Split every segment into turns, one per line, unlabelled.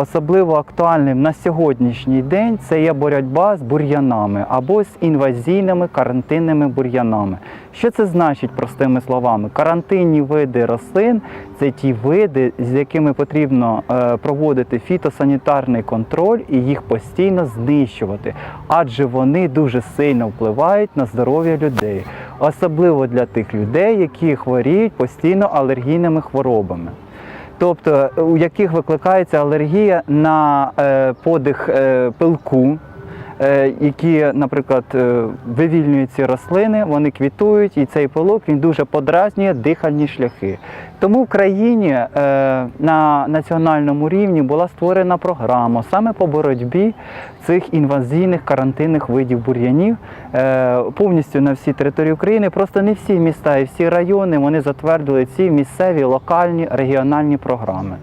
особливо актуальним на сьогоднішній день це є боротьба з бур'янами або з інвазійними карантинними бур'янами. Що це значить простими словами? Карантинні види рослин це ті види, з якими потрібно е, проводити фітосанітарний контроль і їх постійно знищувати, адже вони дуже сильно впливають на здоров'я людей, особливо для тих людей, які хворіють постійно алергійними хворобами. Тобто, у яких викликається алергія на е, подих е, пилку, е, які, наприклад, е, вивільнюють ці рослини, вони квітують, і цей пилок він дуже подразнює дихальні шляхи. Тому в країні е, на національному рівні була створена програма саме по боротьбі цих інвазійних карантинних видів бур'янів е, повністю на всій території України. Просто не всі міста і всі райони вони затвердили ці місцеві локальні регіональні програми.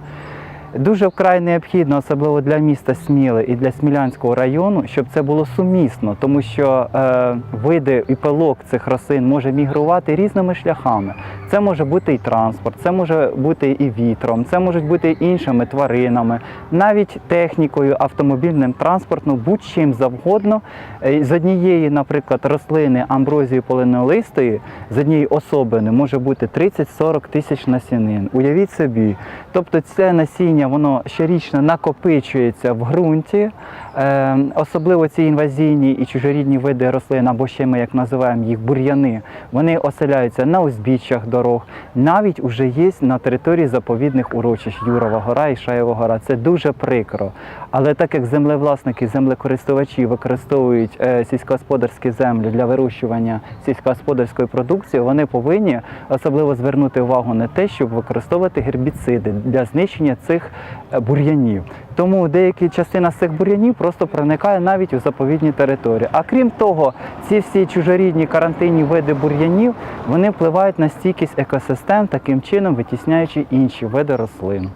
Дуже вкрай необхідно, особливо для міста Сміли і для Смілянського району, щоб це було сумісно, тому що е, види і пилок цих рослин може мігрувати різними шляхами. Це може бути і транспорт, це може бути і вітром, це можуть бути іншими тваринами, навіть технікою, автомобільним транспортом, будь-чим завгодно. Е, З однієї, наприклад, рослини амброзії полинолистої, з однієї особини може бути 30-40 тисяч насінин. Уявіть собі. Тобто це насіння воно щорічно накопичується в ґрунті. Е, особливо ці інвазійні і чужорідні види рослин, або ще ми як називаємо їх бур'яни, вони оселяються на узбіччях дорог, навіть уже є на території заповідних урочищ Юрова гора і Шаєва гора. Це дуже прикро. Але так як землевласники, землекористувачі використовують е, сільськогосподарські землі для вирощування сільськогосподарської продукції, вони повинні особливо звернути увагу на те, щоб використовувати гербіциди для знищення цих е, бур'янів. Тому деякі частина з цих бур'янів просто проникає навіть у заповідні території. А крім того, ці всі чужорідні карантинні види бур'янів вони впливають на стійкість екосистем, таким чином витісняючи інші види рослин.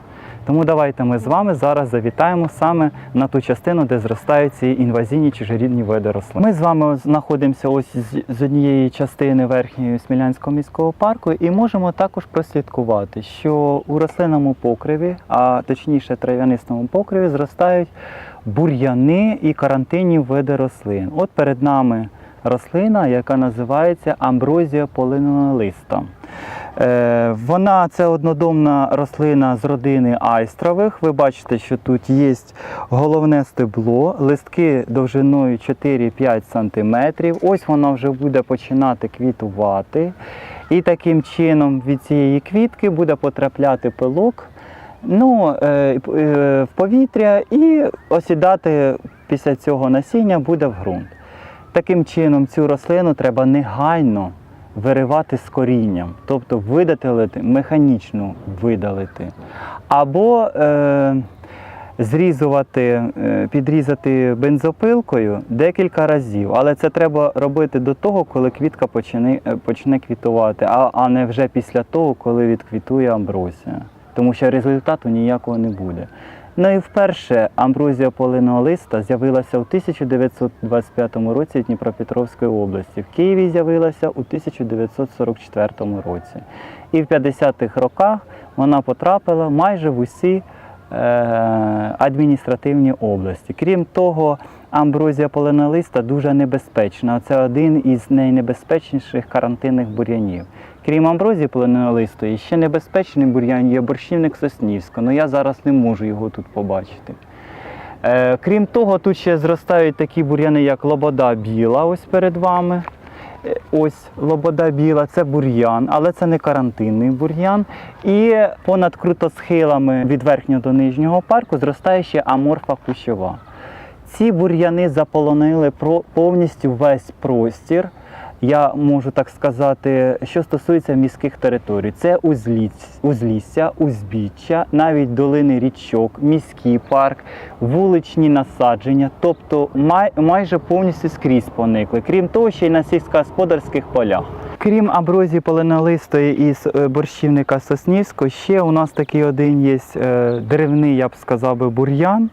Тому давайте ми з вами зараз завітаємо саме на ту частину, де зростають ці інвазійні чужорідні види рослин. Ми з вами знаходимося ось з- однієї частини верхньої Смілянського міського парку і можемо також прослідкувати, що у рослинному покриві, а точніше трав'янистому покриві, зростають бур'яни і карантинні види рослин. От перед нами рослина, яка називається амброзія полинолиста. Е, Вона це однодомна рослина з родини айстрових. Ви бачите, що тут є головне стебло, листки довжиною 4-5 см. Ось вона вже буде починати квітувати. І таким чином від цієї квітки буде потрапляти пилок ну, е, е, в повітря і осідати після цього насіння буде в ґрунт. Таким чином, цю рослину треба негайно виривати з корінням, тобто видалити, механічно видалити. Або е, зрізувати, е, підрізати бензопилкою декілька разів. Але це треба робити до того, коли квітка почне, почне квітувати, а, а не вже після того, коли відквітує амброзія. Тому що результату ніякого не буде. Ну і вперше амброзія полинолиста з'явилася у 1925 році в Дніпропетровської області. В Києві з'явилася у 1944 році. І в 50-х роках вона потрапила майже в усі е, адміністративні області. Крім того, амброзія полинолиста дуже небезпечна. Це один із найнебезпечніших карантинних бур'янів. Крім амброзії полинолистої, ще небезпечний бур'ян є борщівник Соснівського, але я зараз не можу його тут побачити. Е, крім того, тут ще зростають такі бур'яни, як лобода біла, ось перед вами. Е, Ось лобода біла, це бур'ян, але це не карантинний бур'ян. І понад крутосхилами від верхнього до нижнього парку зростає ще аморфа кущова. Ці бур'яни заполонили повністю весь простір. Я можу так сказати, що стосується міських територій. Це узліць- узлісся, узбіччя, навіть долини річок, міський парк, вуличні насадження, тобто май, майже повністю скрізь поникли. Крім того, ще й на сільськогосподарських полях. Крім амброзії полинолистої із е, борщівника Соснівського, ще у нас такий один є е, деревний, я б сказав бур'ян.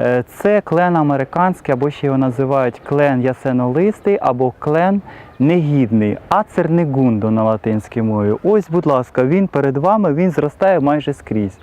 Е, Це клен американський, або ще його називають клен ясенолистий, або клен негідний, ацернегундо на латинській мові. Ось, будь ласка, він перед вами, він зростає майже скрізь.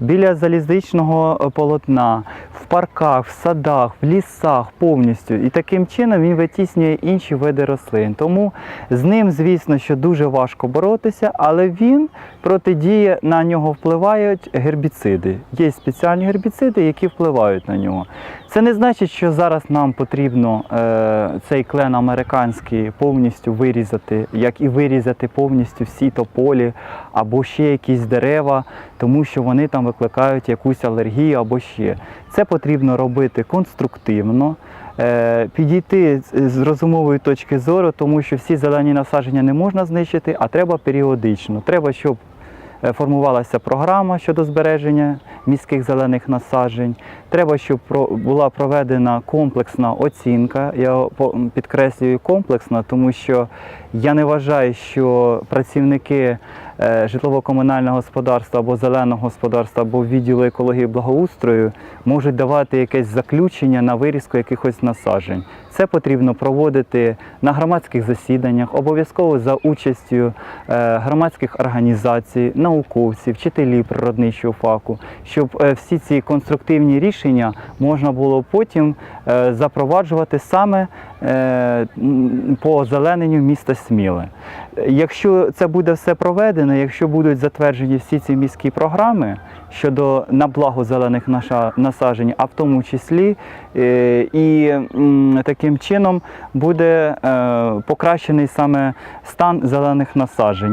Біля залізничного е, полотна, в парках, в садах, в лісах повністю. І таким чином він витіснює інші види рослин. Тому з ним, звісно, що дуже важко боротися, але він протидіє, на нього впливають гербіциди. Є спеціальні гербіциди, які впливають на нього. Це не значить, що зараз нам потрібно е, цей клен американський повністю вирізати, як і вирізати повністю всі тополі або ще якісь дерева, тому що вони там викликають якусь алергію або ще. Це потрібно робити конструктивно. е, Підійти з- розумової точки зору, тому що всі зелені насадження не можна знищити, а треба періодично. Треба, щоб формувалася програма щодо збереження міських зелених насаджень. Треба, щоб була проведена комплексна оцінка. Я підкреслюю комплексна, тому що я не вважаю, що працівники е, житлово-комунального господарства або зеленого господарства, або відділу екології і благоустрою можуть давати якесь заключення на вирізку якихось насаджень. Це потрібно проводити на громадських засіданнях, обов'язково за участю е, громадських організацій, науковців, вчителів природничого факу, щоб е, всі ці конструктивні рішення можна було потім е, запроваджувати саме е, по озелененню міста Сміле. Якщо це буде все проведено, якщо будуть затверджені всі ці міські програми щодо на благо зелених насаджень, а в тому числі е, і таким чином буде е, покращений саме стан зелених насаджень.